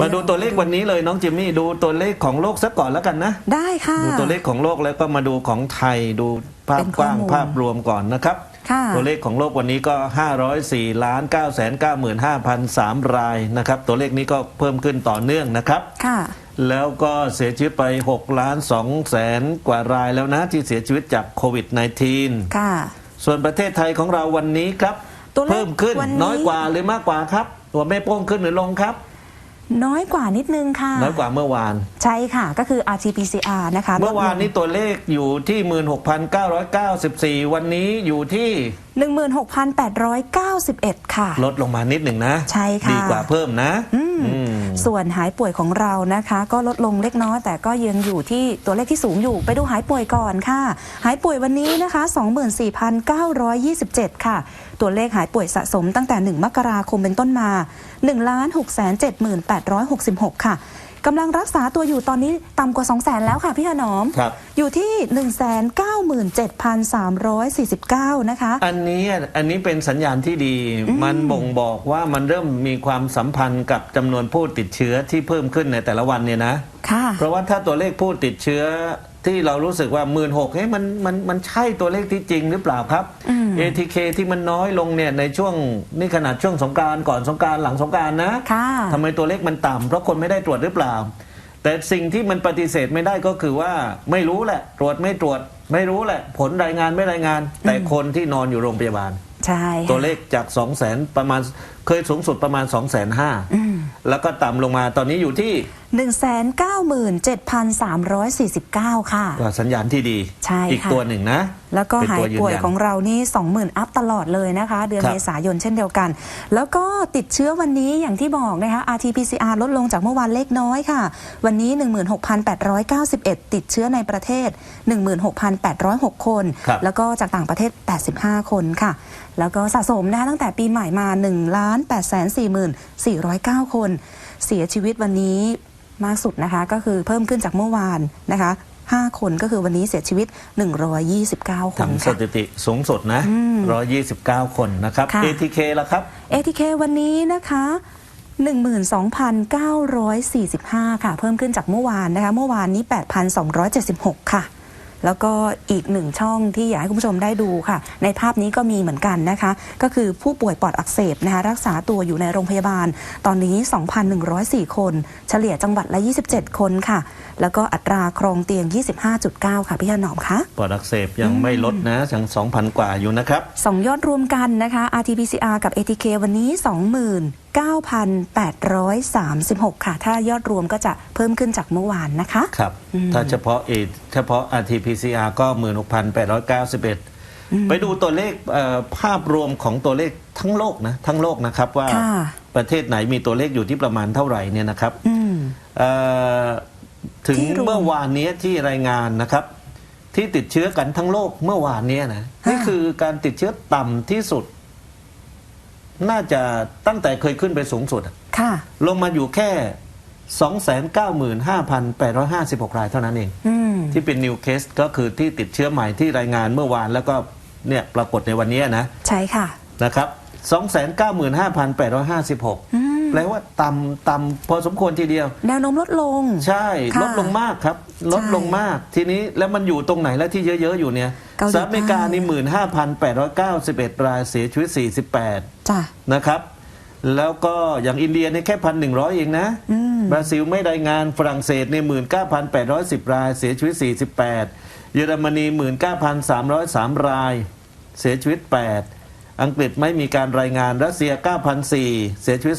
มาดูตัวเลขวันนี้เลยน้องจิมมี่ดูตัวเลขของโลกซะก่อนแล้วกันนะ ได้ค่ะ ดูตัวเลขของโลกแล้วก็มาดูของไทยดูภาพเป็นกว้างข้อมูลภาพรวมก่อนนะครับค่ะตัวเลขของโลกวันนี้ก็ 504ล้าน9 9 5 3รายนะครับ ตัวเลขนี้ก็เพิ่มขึ้นต่อเนื่องนะครับค่ะแล้วก็เสียชีวิตไป6ล้าน2แสนกว่ารายแล้วนะที่เสียชีวิตจากโควิด -19 ค่ะ ส่วนประเทศไทยของเราวันนี้ครับตัวเลขเพิ่มขึ้นวันนี้น้อยกว่าหรือมากกว่าครับตัวไม่โป้งขึ้นหรือลงครับ น้อยกว่านิดนึงค่ะ น้อยกว่าเมื่อวาน ใช่ค่ะ ก็คือ RT-PCR นะคะเมื่อวานลดลงนี้ตัวเลขอยู่ที่ 16,994 วันนี้อยู่ที่ 16,891 ค่ะ ลดลงมานิดหนึ่งนะ ใช่ค่ะ ดีกว่าเพิ่มนะ อืมอืม ส่วนหายป่วยของเรานะคะ ก็ลดลงเล็กน้อย แต่ก็ยังอยู่ที่ตัวเลขที่สูงอยู่ ไปดูหายป่วยก่อนค่ะ หายป่วยวันนี้นะคะ 24,927 ค่ะ ตัวเลขหายป่วยสะสมตั้งแต่ 1 มกราคมเป็นต้นมา 1 6 7 8 6 6 ค่ะ กำลังรักษาตัวอยู่ตอนนี้ต่ำกว่า 200,000แล้วค่ะพี่ถนอม ครับ อยู่ที่ 197,349 นะคะ อันนี้อันนี้เป็นสัญญาณที่ดี มันบ่งบอกว่ามันเริ่มมีความสัมพันธ์กับจำนวนผู้ติดเชื้อที่เพิ่มขึ้นในแต่ละวันเนี่ยนะ ค่ะ เพราะว่าถ้าตัวเลขผู้ติดเชื้อ ที่เรารู้สึกว่าหมื่นหกเฮ้ยมันมันมันใช่ตัวเลขที่จริงหรือเปล่าครับอืม ATK ที่มันน้อยลงเนี่ยในช่วงนี่ขนาดช่วงสงกรารก่อนสงกรารหลังสงกรารนะค่ะทำไมตัวเลขมันต่ำเพราะคนไม่ได้ตรวจหรือเปล่า แต่สิ่งที่มันปฏิเสธไม่ได้ก็คือว่าไม่รู้แหละ ตรวจไม่ตรวจ ไม่รู้แหละ ผลรายงานไม่รายงาน แต่คนที่นอนอยู่โรงพยาบาลใช่ค่ะตัวเลขจาก 2 0 0 0 0 0ประมาณเคยสูงสุดประมาณ 2 5 0 0 0อืม0 แล้วก็ต่ำลงมาตอนนี้อยู่ที่ 197,349 ค่ะ ก็สัญญาณที่ดี ใช่อีกค่ะตัวหนึ่งนะแล้วก็เป็นหายตันป่วยน ของเรานี่ 20,000 อัพตลอดเลยนะคะ เดือนครับ เมษายนเช่นเดียวกัน แล้วก็ติดเชื้อวันนี้อย่างที่บอกนะคะ RT-PCR ลดลงจากเมื่อวานเล็กน้อยค่ะ วันนี้ 16,891 ติดเชื้อในประเทศ 16,806 คนครับแล้วก็จากต่างประเทศ 85 คนค่ะ แล้วก็สะสมนะคะตั้งแต่ปีใหม่มา1 8 4 4 0 9 คน เสียชีวิตวันนี้มากสุดนะคะ ก็คือเพิ่มขึ้นจากเมื่อวานนะคะ 5 คนก็คือวันนี้เสียชีวิต 129 คนทำสค่ะถิติสูงสุดนะอืม129 คนนะครับค่ะ ATK ละครับ ATK วันนี้นะคะ12,945 ค่ะ เพิ่มขึ้นจากเมื่อวานนะคะ เมื่อวานนี้ 8,276 ค่ะ แล้วก็อีกหนึ่งช่องที่อยากให้คุณผู้ชมได้ดูค่ะ ในภาพนี้ก็มีเหมือนกันนะคะ ก็คือผู้ป่วยปอดอักเสบนะคะรักษาตัวอยู่ในโรงพยาบาล ตอนนี้ 2,104 คน เฉลี่ยจังหวัดละ 27 คนค่ะ แล้วก็อัตราครองเตียง 25.9 ค่ะพี่ถนอมคะปอดอักเสบยังไม่ลดนะยัง2,000 กว่าอยู่นะครับสองยอดรวมกันนะคะ RT-PCR กับ ATK วันนี้ 29,836 ค่ะ ถ้ายอดรวมก็จะเพิ่มขึ้นจากเมื่อวานนะคะครับ อืม ถ้าเฉพาะเอเฉพาะ RT-PCR ก็ 16,891 ไปดูตัวเลขเอ่อภาพรวมของตัวเลขทั้งโลกนะทั้งโลกนะครับว่าค่ะ ประเทศไหนมีตัวเลขอยู่ที่ประมาณเท่าไหร่เนี่ยนะครับ อืม เอ่อถึงที่รวมเมื่อวานนี้ที่รายงานนะครับ ที่ติดเชื้อกันทั้งโลกเมื่อวานเนี้นะนี่คือการติดเชื้อต่ำที่สุด น่าจะตั้งแต่เคยขึ้นไปสูงสุดอะค่ะ ลงมาอยู่แค่ 295,856 รายเท่านั้นเอง อืม ที่เป็นนิวเคสก็คือที่ติดเชื้อใหม่ที่รายงานเมื่อวานแล้วก็เนี่ยปรากฏในวันนี้นะใช่ค่ะ นะครับ 295,856 อืม แปลว่าต่ำต่ำพอสมควรทีเดียว แนวโน้มลดลง ใช่ ค่ะลดลงมากครับ ลดลงมาก ทีนี้แล้วมันอยู่ตรงไหนแล้วที่เยอะๆ อยู่เนี่ยเกาหลีสหรัฐอเมริกาใต้ นี่หมื่นห้าพันแปดร้อยเก้าสิบเอ็ดรายเสียชีวิตสี่สิบแปดจ้ะ นะครับ แล้วก็อย่างอินเดียเนี่ยแค่พันหนึ่งร้อยเองนะอืม บราซิลไม่รายงานฝรั่งเศสเนี่ยหมื่นเก้าพันแปดร้อยสิบราย เสียชีวิตสี่สิบแปดเยอรมนีหมื่นเก้าพันสามร้อยสามราย เสียชีวิตแปด อังกฤษไม่มีการรายงานรัสเซีย 9,004 เสียชีวิต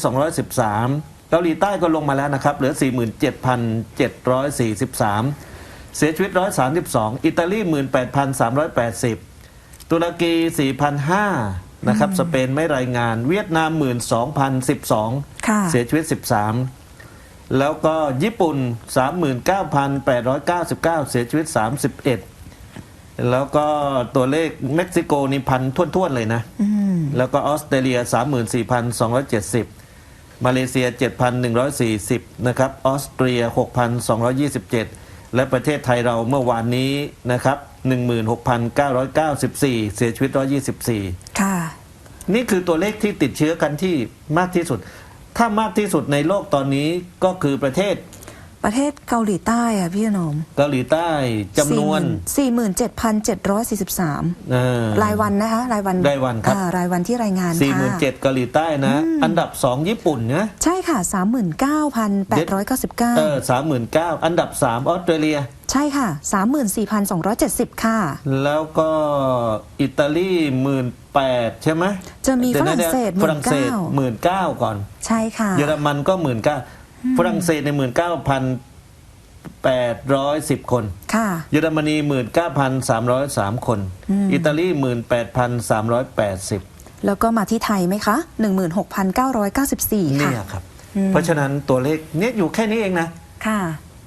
213 เกาหลีใต้ก็ลงมาแล้วนะครับ เหลือ 47,743 เสียชีวิต 132 อิตาลี 18,380 ตุรกี 4,005 นะครับ สเปนไม่รายงาน เวียดนาม 12,012ค่ะเสียชีวิต 13 แล้วก็ญี่ปุ่น 39,899 เสียชีวิต 31 แล้วก็ตัวเลขเม็กซิโกนี่พันท้วนๆเลยนะอืมแล้วก็ออสเตรเลีย 34,270 มาเลเซีย 7,140 นะครับ ออสเตรีย 6,227 และประเทศไทยเราเมื่อวานนี้นะครับ 16,994 เสียชีวิต 124 ค่ะ นี่คือตัวเลขที่ติดเชื้อกันที่มากที่สุด ถ้ามากที่สุดในโลกตอนนี้ก็คือประเทศ ประเทศเกาหลีใต้อะพี่หนอมเกาหลีใต้จำนวน 47,743เออรายวันนะคะ รายวันรายวันครับอ่ารายวันที่รายงานสี่หมื่นค่ะเจ็ดเกาหลีใต้นะ อันดับสองญี่ปุ่นนะ ใช่ค่ะ 39,899 เออสามหมื่นเก้าอันดับสามออสเตรเลีย ใช่ค่ะ 34,270 ค่ะ แล้วก็อิตาลีหมื่นแปดใช่ไหมจะมีดี๋ยวฝรั่งเศสฝรั่งเศสหมื่นเก้าก่อน ใช่ค่ะ เยอรมันก็หมื่นเก้า ฝรั่งเศสในหมื่นเก้าพันแปดร้อยสิบคน ค่ะ เยอรมนีหมื่นเก้าพันสามร้อยสามคน อิตาลีหมื่นแปดพันสามร้อยแปดสิบแล้วก็มาที่ไทยไหมคะ 16,994 ค่ะ เนี่ยครับ เพราะฉะนั้นตัวเลขเนี่ยอยู่แค่นี้เองนะค่ะ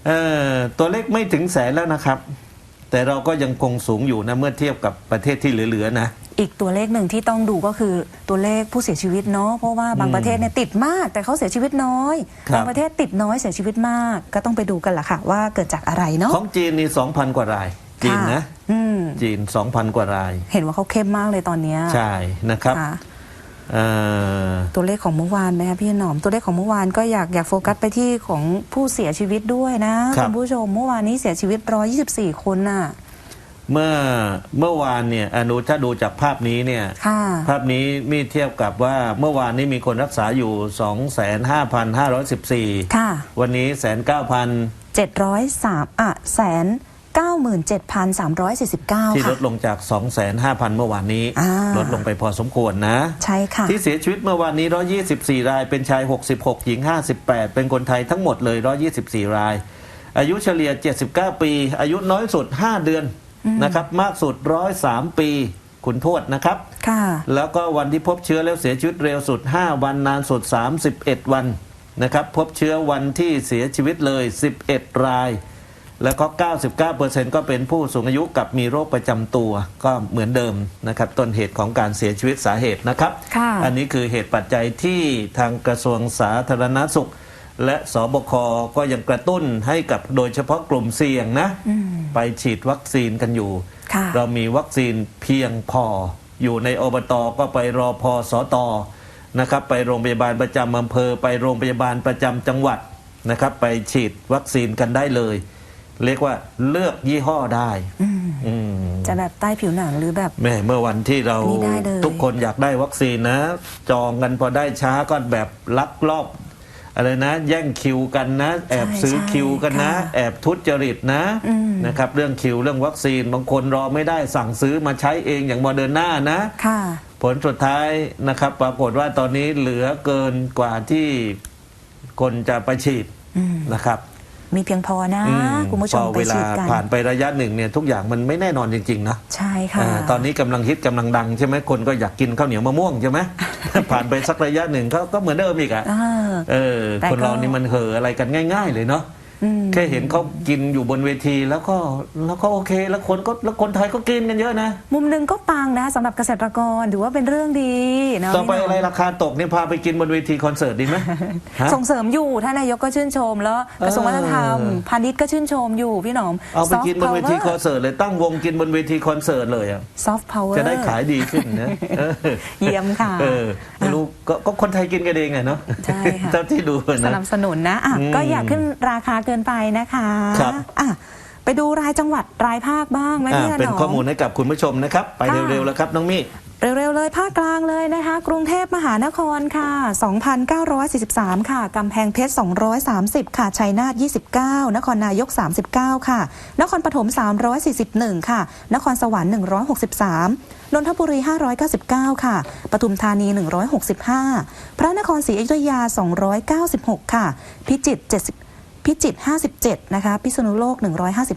เออตัวเลขไม่ถึงแสนแล้วนะครับ แต่เราก็ยังคงสูงอยู่นะเมื่อเทียบกับประเทศที่เหลือๆนะ อีกตัวเลขหนึ่งที่ต้องดูก็คือตัวเลขผู้เสียชีวิตเนาะเพราะว่าบางประเทศเนี่ยติดมาก แต่เขาเสียชีวิตน้อยครับ บางประเทศติดน้อยเสียชีวิตมาก ก็ต้องไปดูกันละค่ะว่าเกิดจากอะไรเนาะของจีนนี่สองพันกว่ารายจีนนะค่อืมจีนสองพันกว่าราย เห็นว่าเขาเข้มมากเลยตอนเนี้ยใช่นะครับค่ะเอ่อตัวเลขของเมื่อวานไหมคะพี่หนอม ตัวเลขของเมื่อวานก็อยากอยากโฟกัสไปที่ของผู้เสียชีวิตด้วยนะณผู้ชมเมื่อวานนี้เสียชีวิต 124 คนน่ะ เมื่อเมื่อวานเนี่ยอนุถ้าดูจากภาพนี้เนี่ยค่ะภาพนี้มีเทียบกับว่าเมื่อวานนี้มีคนรักษาอยู่ 25,514ค่ะ วันนี้แสนเก้าพัน703อะแสน97,349ที่ลค่ะ ดลงจาก 25,000เมื่อวานนี้ อ่า ลดลงไปพอสมควรนะ ใช่ค่ะ ที่เสียชีวิตเมื่อวานนี้ 124 ราย เป็นชาย 66 หญิง 58 เป็นคนไทยทั้งหมดเลย 124 ราย อายุเฉลี่ย 79 ปี อายุน้อยสุด 5 เดือน นะครับ มากสุด103ปีคุณโทษนะครับค่ะแล้วก็วันที่พบเชื้อแล้วเสียชีวิตเร็วสุด 5 วันนานสุด 31 วันนะครับ พบเชื้อวันที่เสียชีวิตเลย 11 ราย แล้วก็ 99%ก็เป็นผู้สูงอายุกับมีโรคประจำตัว ก็เหมือนเดิมนะครับต้นเหตุของการเสียชีวิตสาเหตุนะครับค่ะอันนี้คือเหตุปัจจัยที่ทางกระทรวงสาธารณสุข และสบคก็ยังกระตุ้นให้กับโดยเฉพาะกลุ่มเสี่ยงนะ ไปฉีดวัคซีนกันอยู่ ค่ะ เรามีวัคซีนเพียงพอ อยู่ในอบตก็ไปรอพอสอตอนะครับ ไปโรงพยาบาลประจำอำเภอ ไปโรงพยาบาลประจำจังหวัดนะครับ ไปฉีดวัคซีนกันได้เลย เรียกว่าเลือกยี่ห้อได้อืมจะแบบใต้ผิวหนังหรือแบบ แม่เมื่อวันที่เราอันนี้ได้เลย ทุกคนอยากได้วัคซีนนะ จองกันพอได้ช้าก็แบบลักลอบ อะไรนะ แย่งคิวกันนะ แอบซื้อใช่คิวกันนะค่ะแอบทุจริตนะอืมนะครับเรื่องคิวเรื่องวัคซีนบางคนรอไม่ได้สั่งซื้อมาใช้เองอย่างโมเดอร์นานะค่ะผลสุดท้ายนะครับ ปรากฏว่าตอนนี้เหลือเกินกว่าที่คนจะไปฉีดอืมนะครับ มีเพียงพอนะอืมคุณผู้ชพมอไปเวลาฉีดกันผ่านไประยะหนึ่งเนี่ยทุกอย่างมันไม่แน่นอนจริงๆนะใช่ค่ะ อ่าตอนนี้กำลังฮิตกำลังดังใช่ไหมคนก็อยากกินข้าวเหนียวมะม่วงใช่ไหม ผ่านไปสักระยะหนึ่งก็ก็เหมือนเดิมอีกอะอ่าเออแต่คนเราก็นี่มันเห่ออะไรกันง่าย ๆ เลยเนาะอืม แค่เห็นเขากินอยู่บนเวทีแล้วก็แล้วก็โอเค แล้วคนก็แล้วคนไทยก็กินกันเยอะนะ มุมหนึ่งก็ปังนะสำหรับเกษตรกรถือว่าเป็นเรื่องดีเนาะต่อไปพี่อะไรน้งราคาตกเนี่ยพาไปกินบนเวทีคอนเสิร์ตดีไหมฮะส่งเสริมอยู่ท่านนายกก็ชื่นชม แล้วกระทรวงวัฒนธรรมเออพาณิชย์ก็ชื่นชมอยู่พี่หนอมเอาไปกินบนเวทีคอนเสิร์ตเลยตั้งวงกินบนเวทีคอนเสิร์ตเลยอะซอฟต์พาวเวอร์จะได้ขายดีขึ้นนะเออเยี่ยมค่ะเออไม่รู้ก็ก็คนไทยกินกันเองไงเนาะใช่ค่ะเท่าที่ดูสนะนับสนุนนะอะอืมก็อย่าขึ้นราคาเกินไปนะคะครับ อะไปดูรายจังหวัดรายภาคบ้างไหมอ่าพี่หนเป็นอข้อมูลมให้กับคุณผู้ชมนะครับ ไปค่ะ เร็วๆแล้วครับน้องมี่ เร็วๆเลยภาคกลางเลยนะคะ กรุงเทพมหานครค่ะ 2,943 ค่ะ กำแพงเพชร 230 ค่ะ ชัยนาท 29 นครนายก 39 ค่ะ นครปฐม 341 ค่ะ นครสวรรค์ 163 นนทบุรี 599 ค่ะ ปทุมธานี 165 พระนครศรีอยุธยา 296 ค่ะ พิจิตร70 พิจิตร57 นะคะ พิษณุโลก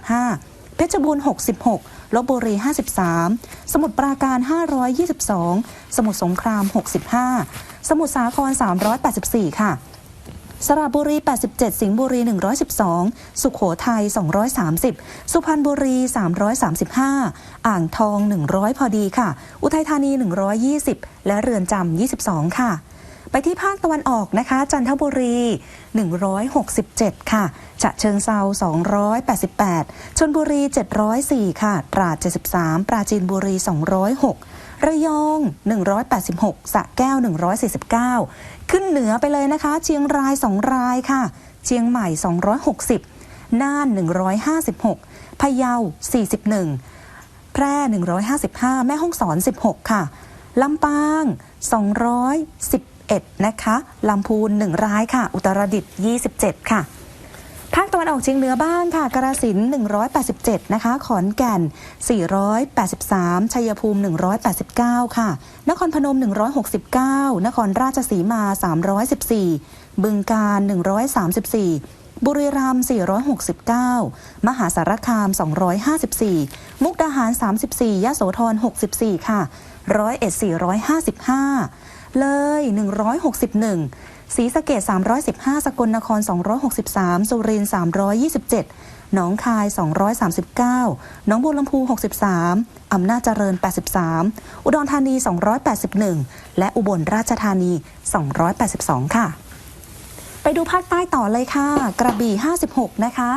155 เพชรบูรณ์ 66 ลบบุรี 53 สมุทรปราการ 522 สมุทรสงคราม 65 สมุทรสาคร 384 ค่ะสระบุรี 87 สิงห์บุรี 112 สุขโขทัย 230 สุพรรณบุรี 335 อ่างทอง 100 พอดีค่ะ อุทัยธานี 120 และเรือนจำ22 ค่ะ ไปที่ภาคตะวันออกนะคะ จันทบุรี 167 ค่ะ ฉะเชิงเซา288 ชนบุรี 704 ค่ะ ตราด 73 ปราจีนบุรี 206 ระยอง 186สระแก้ว 149 ขึ้นเหนือไปเลยนะคะ เชียงราย 2 รายค่ะ เชียงใหม่ 260 น่าน 156 พะเยา 41 แพร่ 155 แม่ฮ่องสอน 16 ค่ะลำปาง 210 211 นะคะลำพูน 1 รายค่ะ อุตรดิตถ์27 ค่ะภาคตะวันออกเฉียงเหนือบ้างค่ะ กราสินธุ์187 นะคะ ขอนแก่น 483 ชัยภูมิ 189 ค่ะ นครพนม 169 นครราชสีมา 314 บึงกาฬ134 บุรีรัมย์469 มหาสารคาม 254 มุกดาหาร 34 ยะโสธร 64 ค่ะ ร้อยเอ็ด455 เลย 161 ศรีสะเกด315 สกลนคร 263 สุรินทร์327 หนองคาย 239 หนองบัวลำพู 63 อำนาจเจริญ 83 อุดรธานี 281 และอุบลราชธานี 282 ค่ะ ไปดูภาคใต้ต่อเลยค่ะ กระบี่ 56 นะคะ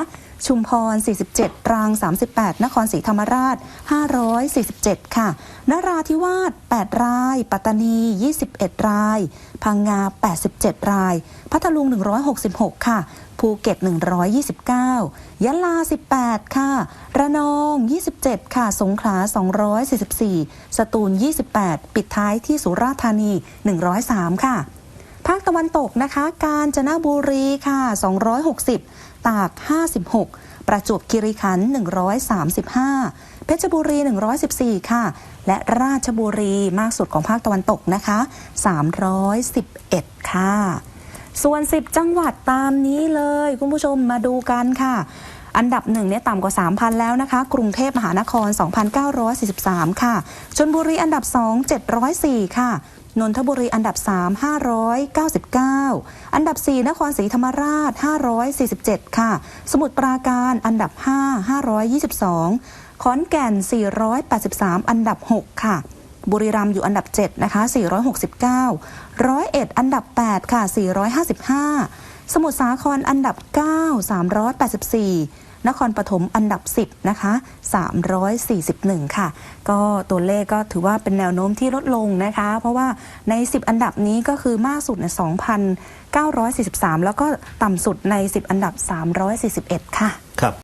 ชุมพร 47 ตรัง 38 นครศรีธรรมราช 547 ค่ะ นราธิวาส 8 ราย ปัตตานี 21 ราย พังงา 87 ราย พัทลุง 166 ค่ะ ภูเก็ต 129 ยะลา 18 ค่ะ ระนอง 27 ค่ะ สงขลา 244 สตูล 28 ปิดท้ายที่สุราษฎร์ธานี 103 ค่ะ ภาคตะวันตกนะคะ กาญจนบุรีค่ะ 260 ตาก 56 ประจวบคีรีขันธ์135 เพชรบุรี 114 ค่ะ และราชบุรีมากสุดของภาคตะวันตกนะคะ 311 ค่ะ ส่วน 10 จังหวัดตามนี้เลย คุณผู้ชมมาดูกันค่ะ อันดับหนึ่งเนี่ยต่ำกว่า 3,000 แล้วนะคะ กรุงเทพมหานคร 2,943 ค่ะชนบุรีอันดับ 2 704 ค่ะนนทบุรีอันดับ 3 599 อันดับ 4 นครศรีธรรมราช 547 ค่ะ สมุทรปราการอันดับ 5 522 ขอนแก่น 483 อันดับ 6 ค่ะ บุรีรัมย์อยู่อันดับ 7 นะคะ 469ร้อยเอ็ดอันดับ 8 ค่ะ 455 สมุทรสาครอันดับ 9 384 นครปฐมอันดับ 10 นะคะ 341 ค่ะ ก็ตัวเลขก็ถือว่าเป็นแนวโน้มที่ลดลงนะคะ เพราะว่าใน 10 อันดับนี้ก็คือมากสุดเนี่ย2,943 แล้วก็ต่ำสุดใน 10 อันดับ 341 ค่ะ ครับ